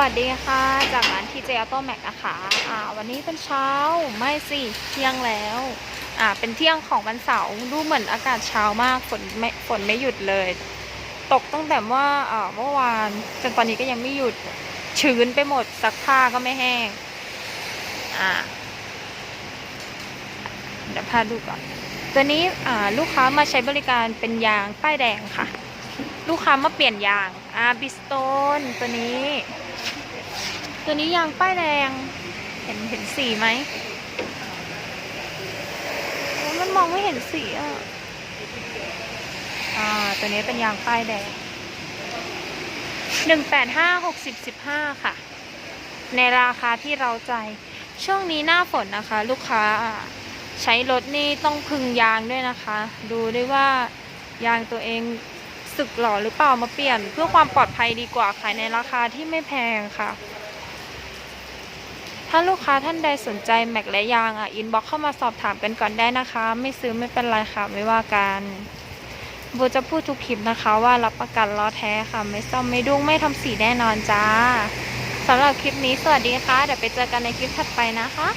วัสดีค่ะ จากร้านทีเจออโตแม็กนะคะอ่าวันนี้เป็นเช้าไม่สิเที่ยงแล้วอ่าเป็นเที่ยงของวันเสาร์ดูเหมือนอากาศเช้ามากฝนไม่ฝนไม่หยุดเลย ตกตั้งแต่ว่าอ่าเมื่อวานจนตอนนี้ก็ยังไม่หยุดชื้นไปหมดซักผ้าก็ไม่แห้งอ่าเดี๋ยวพาดูก่อนตัวนี้อ่าลูกค้ามาใช้บริการเป็นยางป้ายแดงค่ะ ลูกค้ามาเปลี่ยนยางอาบิสโตนตัวนี้ ตัวนี้ยางป้ายแดง เห็นเห็นสีไหมมันมองไม่เห็นสีอะ อ่า ตัวนี้เป็นยางป้ายแดงหนึ่งแปดห้าหกสิบสิบห้าค่ะ ในราคาที่เราใจ ช่วงนี้หน้าฝนนะคะ ลูกค้าใช้รถนี่ต้องพึงยางด้วยนะคะ ดูด้วยว่ายางตัวเองสึกหรอหรือเปล่ามาเปลี่ยน เพื่อความปลอดภัยดีกว่าขายในราคาที่ไม่แพงค่ะ ถ้าลูกค้าท่านใดสนใจแม็กและยางอะอินบ็อกเข้ามาสอบถามกันก่อนได้นะคะ ไม่ซื้อไม่เป็นไรค่ะไม่ว่ากันโบจะพูดทุกคลิปนะคะว่ารับประกันล้อแท้ค่ะ ไม่ซ่อมไม่ดุ้งไม่ทำสีแน่นอนจ้าสำหรับคลิปนี้สวัสดีค่ะ เดี๋ยวไปเจอกันในคลิปถัดไปนะคะ